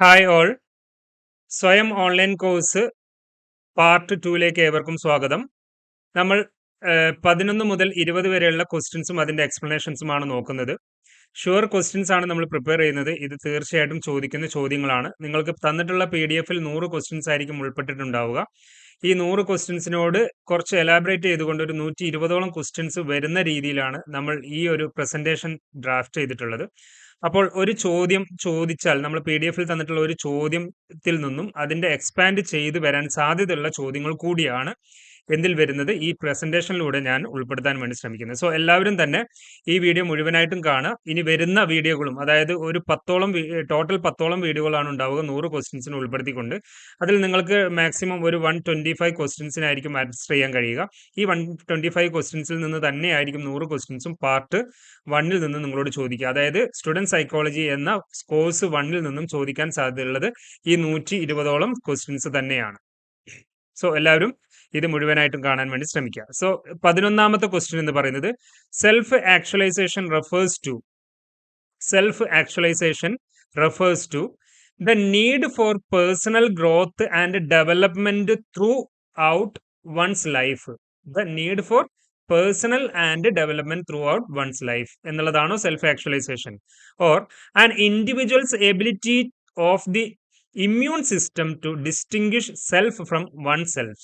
Hi all Swayam online course part ടൂയിലേക്ക് ഏവർക്കും സ്വാഗതം. നമ്മൾ പതിനൊന്ന് മുതൽ ഇരുപത് വരെയുള്ള ക്വസ്റ്റ്യൻസും അതിന്റെ എക്സ്പ്ലനേഷൻസുമാണ് നോക്കുന്നത്. ഷുവർ ക്വസ്റ്റ്യൻസ് ആണ് നമ്മൾ പ്രിപ്പയർ ചെയ്യുന്നത്. ഇത് തീർച്ചയായിട്ടും ചോദിക്കുന്ന ചോദ്യങ്ങളാണ്. നിങ്ങൾക്ക് തന്നിട്ടുള്ള പി ഡി എഫിൽ നൂറ് ക്വസ്റ്റ്യൻസ് ആയിരിക്കും ഉൾപ്പെട്ടിട്ടുണ്ടാവുക. ഈ നൂറ് ക്വസ്റ്റ്യൻസിനോട് കുറച്ച് എലാബറേറ്റ് ചെയ്തുകൊണ്ട് ഒരു നൂറ്റി ഇരുപതോളം ക്വസ്റ്റ്യൻസ് വരുന്ന രീതിയിലാണ് നമ്മൾ ഈ ഒരു പ്രസന്റേഷൻ ഡ്രാഫ്റ്റ് ചെയ്തിട്ടുള്ളത്. അപ്പോൾ ഒരു ചോദ്യം ചോദിച്ചാൽ നമ്മൾ പി ഡി എഫിൽ തന്നിട്ടുള്ള ഒരു ചോദ്യത്തിൽ നിന്നും അതിന്റെ എക്സ്പാൻഡ് ചെയ്ത് വരാൻ സാധ്യതയുള്ള ചോദ്യങ്ങൾ കൂടിയാണ് എന്തിൽ വരുന്നത് ഈ പ്രസന്റേഷനിലൂടെ ഞാൻ ഉൾപ്പെടുത്താൻ വേണ്ടി ശ്രമിക്കുന്നത്. സോ എല്ലാവരും തന്നെ ഈ വീഡിയോ മുഴുവനായിട്ടും കാണുക. ഇനി വരുന്ന വീഡിയോകളും അതായത് ഒരു പത്തോളം ടോട്ടൽ പത്തോളം വീഡിയോകളാണ് ഉണ്ടാവുക നൂറ് ക്വസ്റ്റ്യൻസിന് ഉൾപ്പെടുത്തിക്കൊണ്ട്. അതിൽ നിങ്ങൾക്ക് മാക്സിമം ഒരു വൺ ട്വന്റി ഫൈവ് ക്വസ്റ്റ്യൻസിനായിരിക്കും ആൻസർ ചെയ്യാൻ കഴിയുക. ഈ വൺ ട്വന്റി ഫൈവ് ക്വസ്റ്റ്യൻസിൽ നിന്ന് തന്നെയായിരിക്കും നൂറ് ക്വസ്റ്റ്യൻസും പാർട്ട് വണ്ണിൽ നിന്ന് നിങ്ങളോട് ചോദിക്കുക. അതായത് സ്റ്റുഡന്റ് സൈക്കോളജി എന്ന കോഴ്സ് വണ്ണിൽ നിന്നും ചോദിക്കാൻ സാധ്യതയുള്ളത് ഈ നൂറ്റി ഇരുപതോളം ക്വസ്റ്റ്യൻസ് തന്നെയാണ്. സോ എല്ലാവരും ഇത് മുഴുവനായിട്ടും കാണാൻ വേണ്ടി ശ്രമിക്കുക. സോ പതിനൊന്നാമത്തെ ക്വസ്റ്റ്യൻ എന്ന് പറയുന്നത് self actualisation refers to self actualisation refers to the need for personal growth and development throughout one's life the need for personal and development throughout one's life എന്നുള്ളതാണോ self actualisation or and individual's ability of the immune system to distinguish self from oneself.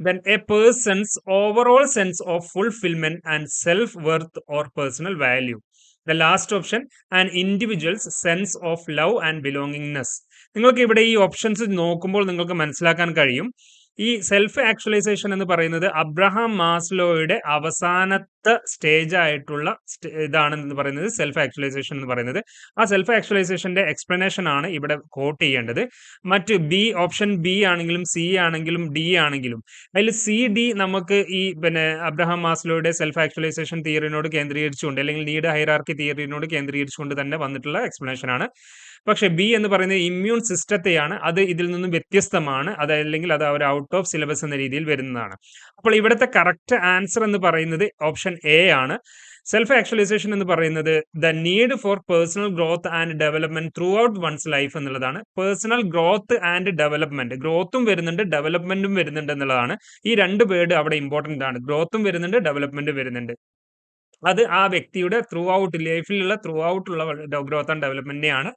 then a person's overall sense of fulfillment and self-worth or personal value. The last option, an individual's sense of love and belongingness. നിങ്ങൾക്ക് ഇവിടെ ഈ options നോക്കുമ്പോൾ നിങ്ങൾക്ക് മനസ്സിലാക്കാൻ കഴിയും ഈ self actualisation എന്ന് പറയുന്നത് അബ്രഹാം മാസ്ലോയുടെ അവസാനത്തെ സ്റ്റേജ് ആയിട്ടുള്ള ഇതാണെന്ന് പറയുന്നത് സെൽഫ് ആക്ച്വലൈസേഷൻ എന്ന് പറയുന്നത്. ആ സെൽഫ് ആക്ച്വലൈസേഷന്റെ എക്സ്പ്ലനേഷൻ ആണ് ഇവിടെ കോട്ട് ചെയ്യേണ്ടത്. മറ്റ് ബി ഓപ്ഷൻ ബി ആണെങ്കിലും സി ആണെങ്കിലും ഡി ആണെങ്കിലും. അതിൽ സി ഡി നമുക്ക് ഈ പിന്നെ അബ്രഹാം മാസ്ലോയുടെ സെൽഫ് ആക്ച്വലൈസേഷൻ തിയറിനോട് കേന്ദ്രീകരിച്ചുകൊണ്ട് അല്ലെങ്കിൽ നീഡ് ഹൈറാർക്കി തിയറിനോട് കേന്ദ്രീകരിച്ചുകൊണ്ട് തന്നെ വന്നിട്ടുള്ള എക്സ്പ്ലനേഷൻ ആണ്. പക്ഷെ ബി എന്ന് പറയുന്നത് ഇമ്മ്യൂൺ സിസ്റ്റത്തെയാണ് അത് ഇതിൽ നിന്നും വ്യത്യസ്തമാണ്. അതല്ലെങ്കിൽ അത് ഒരു ഔട്ട് ഓഫ് സിലബസ് എന്ന രീതിയിൽ വരുന്നതാണ്. അപ്പോൾ ഇവിടുത്തെ കറക്റ്റ് ആൻസർ എന്ന് പറയുന്നത് ഓപ്ഷൻ എ ആണ്. സെൽഫ് ആക്ച്വലൈസേഷൻ എന്ന് പറയുന്നത് the need for personal growth and development throughout one's life എന്നുള്ളതാണ് പേഴ്സണൽ ഗ്രോത്ത് ആൻഡ് ഡെവലപ്മെന്റ് ഗ്രോത്തും വരുന്നുണ്ട് ഡെവലപ്മെന്റും വരുന്നുണ്ട് എന്നുള്ളതാണ്. ഈ രണ്ട് വേർഡ് അവിടെ ഇമ്പോർട്ടന്റ് ആണ്. ഗ്രോത്തും വരുന്നുണ്ട് ഡെവലപ്മെന്റ് വരുന്നുണ്ട്. അത് ആ വ്യക്തിയുടെ ത്രൂ ഔട്ട് ലൈഫിലുള്ള ത്രൂ ഔട്ടുള്ള ഗ്രോത്ത് ആൻഡ് ഡെവലപ്മെന്റിനെയാണ്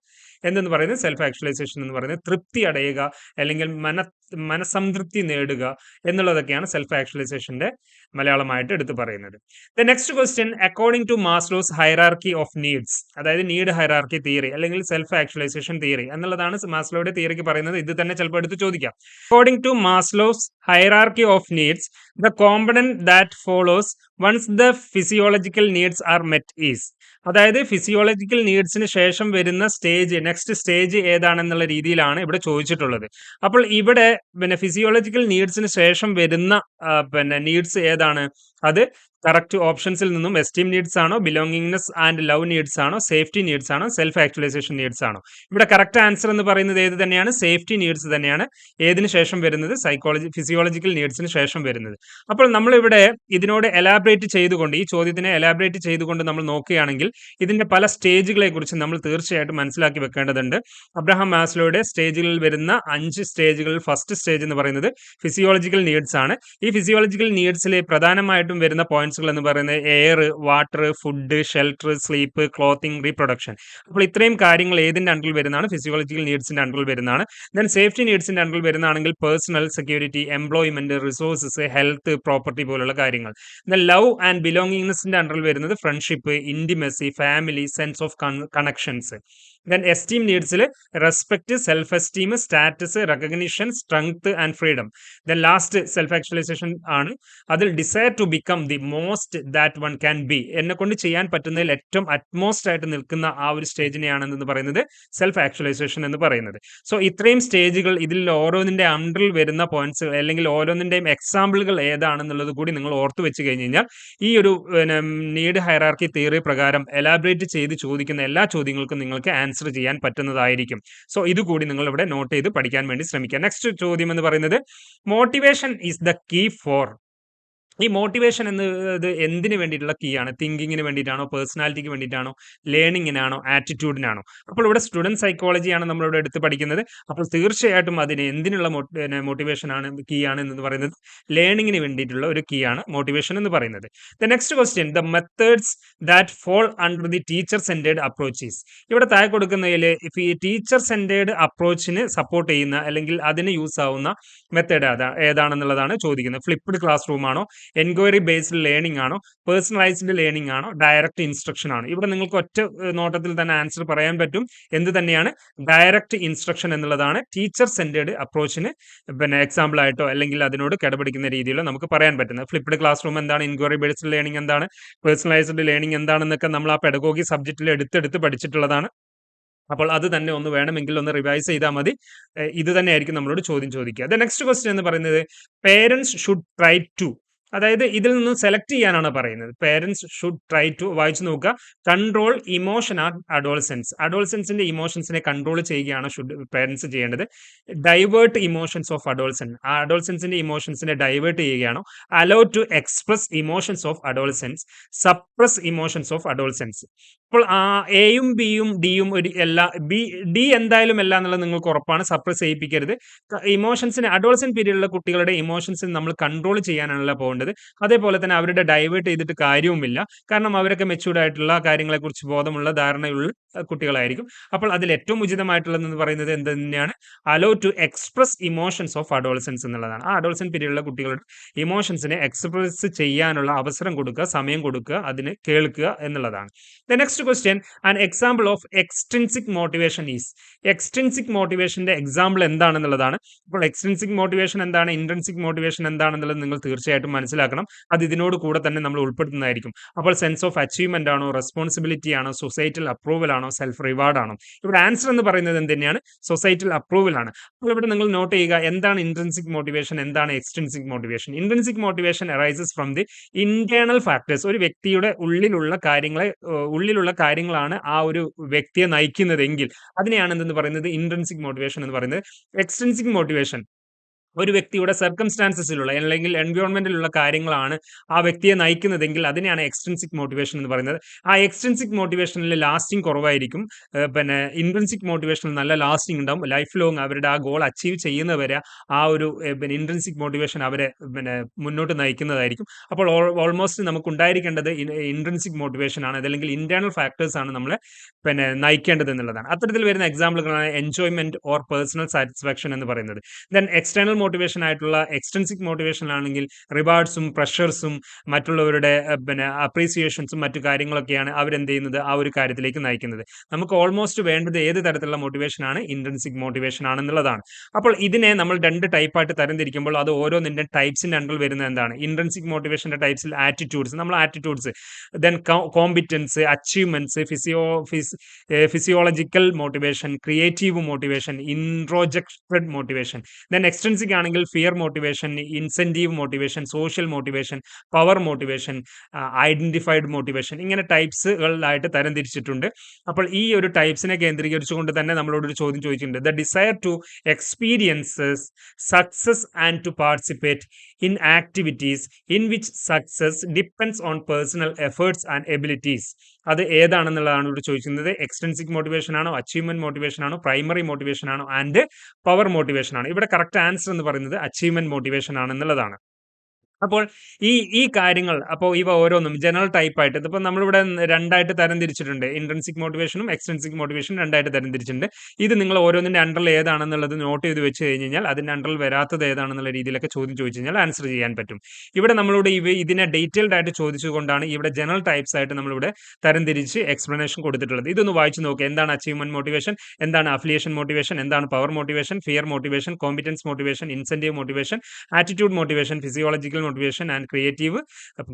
എന്തെന്ന് പറയുന്നത് സെൽഫ് ആക്ച്വലൈസേഷൻ എന്ന് പറയുന്നത് തൃപ്തി അടയുക അല്ലെങ്കിൽ മന മനസംതൃപ്തി നേടുക എന്നുള്ളതൊക്കെയാണ് സെൽഫ് ആക്ച്വലൈസേഷന്റെ മലയാളമായിട്ട് എടുത്തു പറയുന്നത്. The next question according to Maslow's hierarchy of needs അതായത് നീഡ് ഹൈറാർക്കി തിയറി അല്ലെങ്കിൽ സെൽഫ് ആക്ച്വലൈസേഷൻ തിയറി എന്നുള്ളതാണ് മാസ്ലോയുടെ തിയറിക്ക് പറയുന്നത്. ഇത് തന്നെ ചിലപ്പോൾ എടുത്ത് ചോദിക്കാം. According to Maslow's hierarchy of needs the component that follows once the physiological needs are met is അതായത് ഫിസിയോളജിക്കൽ നീഡ്സിന് ശേഷം വരുന്ന സ്റ്റേജ് നെക്സ്റ്റ് സ്റ്റേജ് ഏതാണെന്നുള്ള രീതിയിലാണ് ഇവിടെ ചോദിച്ചിട്ടുള്ളത്. അപ്പോൾ ഇവിടെ പിന്നെ ഫിസിയോളജിക്കൽ നീഡ്സിന് ശേഷം വരുന്ന പിന്നെ നീഡ്സ് ഏതാണ്? അത് കറക്റ്റ് ഓപ്ഷൻസിൽ നിന്നും എസ്റ്റീം നീഡ്സ് ആണോ ബിലോങ്ങിങ്നെസ് ആൻഡ് ലവ് നീഡ്സ് ആണോ സേഫ്റ്റി നീഡ്സ് ആണോ സെൽഫ് ആക്ച്വലൈസേഷൻ നീഡ്സ് ആണോ? ഇവിടെ കറക്റ്റ് ആൻസർ എന്ന് പറയുന്നത് ഏത് തന്നെയാണ്? സേഫ്റ്റി നീഡ്സ് തന്നെയാണ്. ഏതിന് ശേഷം വരുന്നത്? സൈക്കോളജി ഫിസിയോളജിക്കൽ നീഡ്സിന് ശേഷം വരുന്നത്. അപ്പോൾ നമ്മൾ ഇവിടെ ഇതിനോട് എലാബറേറ്റ് ചെയ്തുകൊണ്ട് ഈ ചോദ്യത്തിനെ എലാബറേറ്റ് ചെയ്തുകൊണ്ട് നമ്മൾ നോക്കുകയാണെങ്കിൽ ഇതിന്റെ പല സ്റ്റേജുകളെ കുറിച്ച് നമ്മൾ തീർച്ചയായിട്ടും മനസ്സിലാക്കി വെക്കേണ്ടതുണ്ട്. അബ്രഹാം മാസ്ലോയുടെ സ്റ്റേജുകളിൽ വരുന്ന അഞ്ച് സ്റ്റേജുകളിൽ ഫസ്റ്റ് സ്റ്റേജ് എന്ന് പറയുന്നത് ഫിസിയോളജിക്കൽ നീഡ്സ് ആണ്. ഈ ഫിസിയോളജിക്കൽ നീഡ്സിലെ പ്രധാനമായിട്ടും വരുന്ന പോയിന്റ്സുകൾ എന്ന് പറയുന്നത് air water food shelter sleep clothing reproduction അപ്പോൾ ഇത്രയും കാര്യങ്ങൾ ഏതിന്റെ അണ്ടറിൽ വരുന്നതാണ്? ഫിസിയോളജിക്കൽ നീഡ്സിന്റെ അണ്ടറിൽ വരുന്നതാണ്. ദെൻ സേഫ്റ്റി നീഡ്സിന്റെ അണ്ടറിൽ വരുന്നതാണെങ്കിൽ personal security employment resources health property പോലുള്ള കാര്യങ്ങൾ. ദെൻ ലവ് ആൻഡ് ബിലോങ്ങിങ്സിന്റെ അണ്ടറിൽ വരുന്നത് friendship intimacy family sense of connections then esteem നീഡ്സിൽ respect self esteem status recognition strength and freedom then last self actualisation ആണ്. അതിൽ desire to become the most that one can be എന്നെ കൊണ്ട് ചെയ്യാൻ പറ്റുന്നതിൽ ഏറ്റവും utmost ആയിട്ട് നിൽക്കുന്ന ആ ഒരു സ്റ്റേജിനെയാണെന്ന് പറയുന്നത് സെൽഫ് ആക്ച്വലൈസേഷൻ എന്ന് പറയുന്നത്. സോ ഇത്രയും സ്റ്റേജുകൾ ഇതിൽ ഓരോന്നിന്റെ അണ്ടറിൽ വരുന്ന പോയിന്റ്സ് അല്ലെങ്കിൽ ഓരോന്നിന്റെയും എക്സാമ്പിളുകൾ ഏതാണെന്നുള്ളത് കൂടി നിങ്ങൾ ഓർത്തു വെച്ച് കഴിഞ്ഞ് കഴിഞ്ഞാൽ ഈ ഒരു നീഡ് ഹൈറാർക്കി തിയറി പ്രകാരം എലാബറേറ്റ് ചെയ്ത് ചോദിക്കുന്ന എല്ലാ ചോദ്യങ്ങൾക്കും നിങ്ങൾക്ക് ആൻസർ ചെയ്യാൻ പറ്റുന്നതായിരിക്കും. സോ ഇതുകൂടി നിങ്ങൾ ഇവിടെ നോട്ട് ചെയ്ത് പഠിക്കാൻ വേണ്ടി ശ്രമിക്കുക. നെക്സ്റ്റ് ചോദ്യം എന്ന് പറയുന്നത് motivation is the key for ഈ മോട്ടിവേഷൻ എന്നത് എന്തിനു വേണ്ടിയിട്ടുള്ള കീ ആണ്? തിങ്കിങ്ങിന് വേണ്ടിയിട്ടാണോ? പേഴ്സണാലിറ്റിക്ക് വേണ്ടിയിട്ടാണോ? ലേണിങ്ങിനാണോ ആറ്റിറ്റ്യൂഡിനാണോ അപ്പോൾ ഇവിടെ സ്റ്റുഡന്റ് സൈക്കോളജിയാണ് നമ്മളിവിടെ എടുത്ത് പഠിക്കുന്നത്. അപ്പോൾ തീർച്ചയായിട്ടും അതിന് എന്തിനുള്ള മോട്ടിവേഷൻ ആണ് കീ ആണ് എന്ന് പറയുന്നത്. ലേണിങ്ങിന് വേണ്ടിയിട്ടുള്ള ഒരു കീ ആണ് മോട്ടിവേഷൻ എന്ന് പറയുന്നത്. The next question the methods that fall under the teacher centred approaches ഇവിടെ താഴെ കൊടുക്കുന്നതിൽ ഇപ്പം ഈ ടീച്ചർ സെന്റേഡ് അപ്രോച്ചിന് സപ്പോർട്ട് ചെയ്യുന്ന അല്ലെങ്കിൽ അതിന് യൂസ് ആവുന്ന മെത്തേഡ് ഏതാണെന്നുള്ളതാണ് ചോദിക്കുന്നത്. ഫ്ലിപ്പ്ഡ് ക്ലാസ് റൂം ആണോ? എൻക്വയറി ബേസ്ഡ് ലേണിംഗ് ആണോ പേഴ്സണലൈസ്ഡ് ലേണിംഗ് ആണോ ഡയറക്റ്റ് ഇൻസ്ട്രക്ഷൻ ആണോ? ഇവിടെ നിങ്ങൾക്ക് ഒറ്റ നോട്ടത്തിൽ തന്നെ ആൻസർ പറയാൻ പറ്റും. എന്ത് തന്നെയാണ്? ഡയറക്റ്റ് ഇൻസ്ട്രക്ഷൻ എന്നുള്ളതാണ് ടീച്ചർ സെന്റേഡ് അപ്രോച്ചിന് പിന്നെ എക്സാമ്പിൾ ആയിട്ടോ അല്ലെങ്കിൽ അതിനോട് കിടപിടിക്കുന്ന രീതിയിലോ നമുക്ക് പറയാൻ പറ്റുന്നത്. ഫ്ലിപ്ഡ് ക്ലാസ് റൂം എന്താണ്? ഇൻക്വയറി ബേസ്ഡ് ലേണിംഗ് എന്താണ്? പേഴ്സണലൈസ്ഡ് ലേണിംഗ് എന്താണെന്നൊക്കെ നമ്മൾ ആ പെഡഗോഗി സബ്ജക്റ്റിൽ എടുത്തെടുത്ത് പഠിച്ചിട്ടുള്ളതാണ്. അപ്പോൾ അത് തന്നെ ഒന്ന് വേണമെങ്കിൽ ഒന്ന് റിവൈസ് ചെയ്താൽ മതി. ഇത് തന്നെയായിരിക്കും നമ്മളോട് ചോദ്യം ചോദിക്കുക. ദ നെക്സ്റ്റ് ക്വസ്റ്റ്യൻ എന്ന് പറയുന്നത് പേരൻസ് ഷുഡ് ട്രൈ ടു അതായത് ഇതിൽ നിന്നും സെലക്ട് ചെയ്യാനാണ് പറയുന്നത്. പേരൻസ് ഷുഡ് ട്രൈ ടു വായിച്ചു നോക്കുക. കൺട്രോൾ ഇമോഷൻ ആർ അഡോൾസെൻസ് അഡോൾസെൻസിന്റെ ഇമോഷൻസിനെ കൺട്രോൾ ചെയ്യുകയാണ് ഷുഡ് പേരൻസ് ചെയ്യേണ്ടത്. ഡൈവേർട്ട് ഇമോഷൻസ് ഓഫ് അഡോൾസെൻ ആ അഡോൾസെൻസിന്റെ ഇമോഷൻസിനെ ഡൈവേർട്ട് ചെയ്യുകയാണോ? Allow to express emotions of adolescence suppress emotions of adolescence ഇപ്പോൾ ആ എയും ബിയും ഡിയും ഒരു എല്ലാ ബി ഡി എന്തായാലും എല്ലാം എന്നുള്ളത് നിങ്ങൾക്ക് ഉറപ്പാണ്. സപ്രസ് ചെയ്യിപ്പിക്കരുത്. ഇമോഷൻസിന് അഡോൾസെന്റ് പീരീഡിലുള്ള കുട്ടികളുടെ ഇമോഷൻസിന് നമ്മൾ കൺട്രോൾ ചെയ്യാനാണല്ലോ പോകേണ്ടത് അതേപോലെ തന്നെ അവരുടെ ഡൈവേർട്ട് ചെയ്തിട്ട് കാര്യവുമില്ല. കാരണം അവരൊക്കെ മെച്ചൂർഡ് ആയിട്ടുള്ള കാര്യങ്ങളെക്കുറിച്ച് ബോധമുള്ള ധാരണയുള്ള കുട്ടികളായിരിക്കും. അപ്പോൾ അതിൽ ഏറ്റവും ഉചിതമായിട്ടുള്ളതെന്ന് പറയുന്നത് എന്ത് തന്നെയാണ്? Allow to express emotions of adolescence എന്നുള്ളതാണ്. ആ അഡോൾസൻ പീരീഡിലുള്ള കുട്ടികളുടെ ഇമോഷൻസിനെ എക്സ്പ്രസ് ചെയ്യാനുള്ള അവസരം കൊടുക്കുക സമയം കൊടുക്കുക അതിന് കേൾക്കുക എന്നുള്ളതാണ്. The next question an example of extrinsic motivation is extrinsic മോട്ടിവേഷന്റെ example എന്താണെന്നുള്ളതാണ്. അപ്പോൾ എക്സ്ട്രിൻസിക് മോട്ടിവേഷൻ എന്താണ്? ഇൻട്രൻസിക് മോട്ടിവേഷൻ എന്താണെന്നുള്ളത് നിങ്ങൾ തീർച്ചയായിട്ടും മനസ്സിലാക്കണം. അത് ഇതിനോട് കൂടെ തന്നെ നമ്മൾ ഉൾപ്പെടുത്തുന്നതായിരിക്കും. അപ്പോൾ സെൻസ് ഓഫ് അച്ചീവ്മെന്റ് ആണോ റെസ്പോൺസിബിലിറ്റി ആണോ സൊസൈറ്റൽ അപ്രൂവൽ ആണോ സെൽഫ് റിവാർഡ് ആണോ? ഇവിടെ ആൻസർ എന്ന് പറയുന്നത് എന്ത് തന്നെയാണ് സൊസൈറ്റൽ അപ്രൂവൽ ആണ്. അപ്പോൾ ഇവിടെ നിങ്ങൾ നോട്ട് ചെയ്യുക എന്താണ് ഇൻട്രൻസിക് മോട്ടിവേഷൻ എന്താണ് extrinsic motivation intrinsic motivation arises from the internal factors ഒരു വ്യക്തിയുടെ ഉള്ളിലുള്ള കാര്യങ്ങളെ ഉള്ളിലുള്ള കാര്യങ്ങളാണ് ആ ഒരു വ്യക്തിയെ നയിക്കുന്നതെങ്കിൽ അതിനെയാണ് എന്തെന്ന് പറയുന്നത്? ഇൻട്രൻസിക് മോട്ടിവേഷൻ എന്ന് പറയുന്നത്. എക്സ്ട്രൻസിക് മോട്ടിവേഷൻ ഒരു വ്യക്തിയുടെ സർക്കംസ്റ്റാൻസസിലുള്ള അല്ലെങ്കിൽ എൻവയോൺമെന്റിലുള്ള കാര്യങ്ങളാണ് ആ വ്യക്തിയെ നയിക്കുന്നതെങ്കിൽ അതിനെയാണ് എക്സ്റ്റെൻസിക് മോട്ടിവേഷൻ എന്ന് പറയുന്നത്. ആ എക്സ്റ്റെൻസിക് മോട്ടിവേഷനിൽ ലാസ്റ്റിംഗ് കുറവായിരിക്കും. പിന്നെ ഇൻട്രൻസിക് മോട്ടിവേഷനിൽ നല്ല ലാസ്റ്റിംഗ് ഉണ്ടാവും. ലൈഫ് ലോങ് അവരുടെ ആ ഗോൾ അച്ചീവ് ചെയ്യുന്നവരെ ആ ഒരു പിന്നെ ഇൻട്രൻസിക് മോട്ടിവേഷൻ അവരെ പിന്നെ മുന്നോട്ട് നയിക്കുന്നതായിരിക്കും. അപ്പോൾ ഓൾമോസ്റ്റ് നമുക്ക് ഉണ്ടായിരിക്കേണ്ടത് ഇൻട്രൻസിക് മോട്ടിവേഷൻ ആണ്. അതല്ലെങ്കിൽ ഇന്റേണൽ ഫാക്ടേഴ്സ് ആണ് നമ്മളെ പിന്നെ നയിക്കേണ്ടത് എന്നുള്ളതാണ്. അത്തരത്തിൽ വരുന്ന എക്സാമ്പിളുകളാണ് എൻജോയ്മെന്റ് ഓർ പേഴ്സണൽ സാറ്റിസ്ഫാക്ഷൻ എന്ന് പറയുന്നത്. ദെൻ എക്സ്റ്റേണൽ മോട്ടിവേഷൻ ആയിട്ടുള്ള എക്സ്റ്റൻസിക് മോട്ടിവേഷൻ ആണെങ്കിൽ റിവാർഡ്സും പ്രഷർസും മറ്റുള്ളവരുടെ പിന്നെ അപ്രീസിയേഷൻസും മറ്റു കാര്യങ്ങളൊക്കെയാണ് അവരെന്ത് ചെയ്യുന്നത് ആ ഒരു കാര്യത്തിലേക്ക് നയിക്കുന്നത്. നമുക്ക് ഓൾമോസ്റ്റ് വേണ്ടത് ഏത് തരത്തിലുള്ള മോട്ടിവേഷൻ ആണ്? ഇൻട്രൻസിക് മോട്ടിവേഷൻ ആണെന്നുള്ളതാണ്. അപ്പോൾ ഇതിനെ നമ്മൾ രണ്ട് ടൈപ്പായിട്ട് തരംതിരിക്കുമ്പോൾ അത് ഓരോന്നിന്റെ ടൈപ്സിന്റെ അണ്ടറിൽ വരുന്ന എന്താണ്? ഇൻട്രൻസിക് മോട്ടിവേഷന്റെ ടൈപ്സിൽ ആറ്റിറ്റ്യൂഡ്സ് നമ്മൾ attitudes then competence achievements physio physiological motivation creative motivation introjected motivation then extrinsic ആണെങ്കിൽ fear motivation incentive motivation social motivation power motivation identified motivation ഇങ്ങനെ ടൈപ്സുകളായിട്ട് തരംതിരിച്ചിട്ടുണ്ട് അപ്പോൾ ഈ ഒരു ടൈപ്സിനെ കേന്ദ്രീകരിച്ചുകൊണ്ട് തന്നെ നമ്മളോട് ഒരു ചോദ്യം ചോദിച്ചിട്ടുണ്ട്. The desire to experiences success and to participate in activities in which success depends on personal efforts and abilities അത് ഏതാണെന്നുള്ളതാണ് ഇവിടെ ചോദിക്കുന്നത്. എക്സ്റ്റൻസിക് മോട്ടിവേഷൻ ആണോ അച്ചീവ്മെന്റ് മോട്ടിവേഷൻ ആണോ പ്രൈമറി മോട്ടിവേഷൻ ആണോ ആൻഡ് പവർ മോട്ടിവേഷൻ ആണോ? ഇവിടെ കറക്റ്റ് ആൻസർ എന്ന് പറയുന്നത് അച്ചീവ്മെന്റ് മോട്ടിവേഷൻ ആണെന്നുള്ളതാണ്. അപ്പോൾ ഈ ഈ കാര്യങ്ങൾ അപ്പോൾ ഇവ ഓരോന്നും ജനറൽ ടൈപ്പ് ആയിട്ട് ഇതിപ്പോൾ നമ്മളിവിടെ രണ്ടായിട്ട് തരം തിരിച്ചിട്ടുണ്ട് ഇൻട്രൻസിക് മോട്ടിവേഷനും എക്സ്ട്രൻസിക് മോട്ടിവേഷനും രണ്ടായിട്ട് തരം തിരിച്ചിട്ടുണ്ട് ഇത് നിങ്ങൾ ഓരോന്നിന്റെ അണ്ടറിൽ ഏതാണെന്നുള്ളത് നോട്ട് ചെയ്ത് വെച്ച് കഴിഞ്ഞ് കഴിഞ്ഞാൽ അതിന്റെ അണ്ടറിൽ വരാത്തത് ഏതാണെന്നുള്ള രീതിയിലൊക്കെ ചോദ്യം ചോദിച്ചു കഴിഞ്ഞാൽ ആൻസർ ചെയ്യാൻ പറ്റും. ഇവിടെ നമ്മളിവിടെ ഇവ ഇതിനെ ഡീറ്റെയിൽഡ് ആയിട്ട് ചോദിച്ചുകൊണ്ടാണ് ഇവിടെ ജനറൽ ടൈപ്സ് ആയിട്ട് നമ്മളിവിടെ തരംതിരിച്ച് എക്സ്പ്ലനേഷൻ കൊടുത്തിട്ടുള്ളത്. ഇതൊന്ന് വായിച്ചു നോക്കുക എന്താണ് അച്ചീവ്മെന്റ് മോട്ടിവേഷൻ എന്താണ് അഫിലിയേഷൻ മോട്ടിവേഷൻ എന്താണ് power motivation fear motivation competence motivation incentive motivation attitude motivation physiological motivation and creative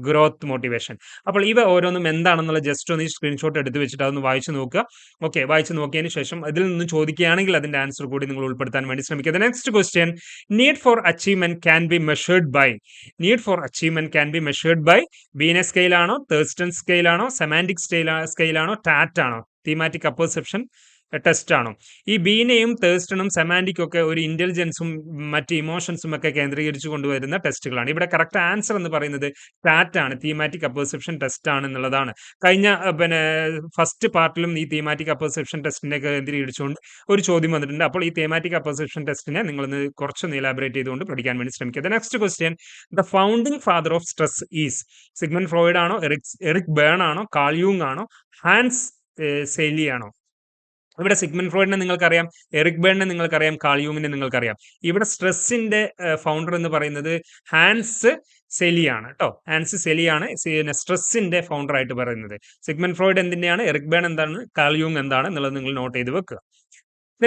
growth motivation അപ്പോൾ ഇവ ഓരോന്നും എന്താണെന്നുള്ള ജസ്റ്റ് ഒന്ന് ഈ സ്ക്രീൻഷോട്ട് എടുത്ത് വെച്ചിട്ട് അതൊന്ന് വായിച്ചു നോക്കുക. ഓക്കെ വായിച്ചു നോക്കിയതിന് ശേഷം അതിൽ നിന്ന് ചോദിക്കുകയാണെങ്കിൽ അതിന്റെ ആൻസർ കൂടി നിങ്ങൾ ഉൾപ്പെടുത്താൻ വേണ്ടി ശ്രമിക്കുക. Next question need for achievement can be measured by need for achievement can be measured by Binet സ്കെയിലാണോ Thurstone സ്കെയിലാണോ സെമാന്റിക് സ്കെയിലാണോ ടാറ്റ് ആണോ തീമാറ്റിക് അപ്പർസെപ്ഷൻ ടെസ്റ്റ് ആണോ? ഈ ബീനെയും തേഴ്സ്റ്റണും സെമാന്റിക്കും ഒക്കെ ഒരു ഇന്റലിജൻസും മറ്റ് ഇമോഷൻസും ഒക്കെ കേന്ദ്രീകരിച്ചു കൊണ്ടുവരുന്ന ടെസ്റ്റുകളാണ് ഇവിടെ കറക്റ്റ് ആൻസർ എന്ന് പറയുന്നത് ടാറ്റ് ആണ്. തീമാറ്റിക് അപ്പർസെപ്ഷൻ ടെസ്റ്റ് ആണ് എന്നുള്ളതാണ്. കഴിഞ്ഞ പിന്നെ ഫസ്റ്റ് പാർട്ടിലും ഈ തീമാറ്റിക് അപ്പർസെപ്ഷൻ ടെസ്റ്റിനെ കേന്ദ്രീകരിച്ചുകൊണ്ട് ഒരു ചോദ്യം വന്നിട്ടുണ്ട്. അപ്പോൾ ഈ തീമാറ്റിക് അപ്പർസെപ്ഷൻ ടെസ്റ്റിനെ നിങ്ങളൊന്ന് കുറച്ചൊന്ന് ഇലാബറേറ്റ് ചെയ്തുകൊണ്ട് പഠിക്കാൻ വേണ്ടി ശ്രമിക്കുക next question the founding father of stress is Sigmund Freud ആണോ? എറിക് എറിക് ബേൺ ആണോ? കാൾയൂങ് ആണോ? ഹാൻസ് സെലി ആണോ? ഇവിടെ സിഗ്മൻ ഫ്രോയിഡിനെ നിങ്ങൾക്കറിയാം എറിക് ബേണിനെ നിങ്ങൾക്കറിയാം കാളിയൂമിനെ നിങ്ങൾക്കറിയാം. ഇവിടെ സ്ട്രെസ്സിന്റെ ഫൗണ്ടർ എന്ന് പറയുന്നത് ഹാൻസ് സെലിയാണ് കേട്ടോ ഹാൻസ് സെലിയാണ് സ്ട്രെസ്സിന്റെ ഫൗണ്ടർ ആയിട്ട് പറയുന്നത്. സിഗ്മൻ ഫ്രോയിഡ് എന്തിന്റെയാണ് എറിക് ബേൺ എന്താണ് കാളിയൂങ് എന്താണ് എന്നുള്ളത് നിങ്ങൾ നോട്ട് ചെയ്ത് വെക്കുക.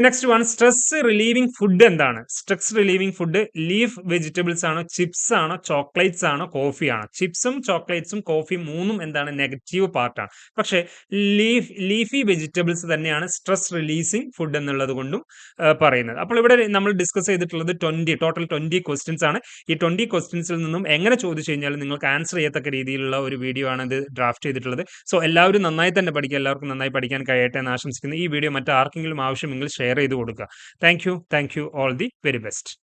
Next one stress relieving food എന്താണ്? Stress relieving food leaf vegetables ആണോ ചിപ്സ് ആണോ ചോക്ലേറ്റ്സ് ആണോ കോഫി ആണോ? ചിപ്സും ചോക്ലേറ്റ്സും കോഫി മൂന്നും എന്താണ്? നെഗറ്റീവ് പാർട്ടാണ് പക്ഷേ ലീഫ് ലീഫി വെജിറ്റബിൾസ് തന്നെയാണ് സ്ട്രെസ് റിലീസിങ് ഫുഡ് എന്നുള്ളത് കൊണ്ടും പറയുന്നത്. അപ്പോൾ ഇവിടെ നമ്മൾ ഡിസ്കസ് ചെയ്തിട്ടുള്ളത് ട്വന്റി ടോട്ടൽ ട്വന്റി ക്വസ്റ്റ്യൻസ് ആണ്. ഈ ട്വന്റി ക്വസ്റ്റ്യൻസിൽ നിന്നും എങ്ങനെ ചോദിച്ചു കഴിഞ്ഞാൽ നിങ്ങൾക്ക് ആൻസർ ചെയ്യത്തക്ക രീതിയിലുള്ള ഒരു വീഡിയോ ആണ് ഇത് ഡ്രാഫ്റ്റ് ചെയ്തിട്ടുള്ളത്. സോ എല്ലാവരും നന്നായി തന്നെ പഠിക്കുക. എല്ലാവർക്കും നന്നായി പഠിക്കാൻ കഴിയട്ടെ എന്ന് ആശംസിക്കുന്നു. ഈ വീഡിയോ മറ്റാർക്കെങ്കിലും ആവശ്യമെങ്കിൽ ഷെയർ ചെയ്ത് കൊടുക്കുക. Thank you thank you all the very best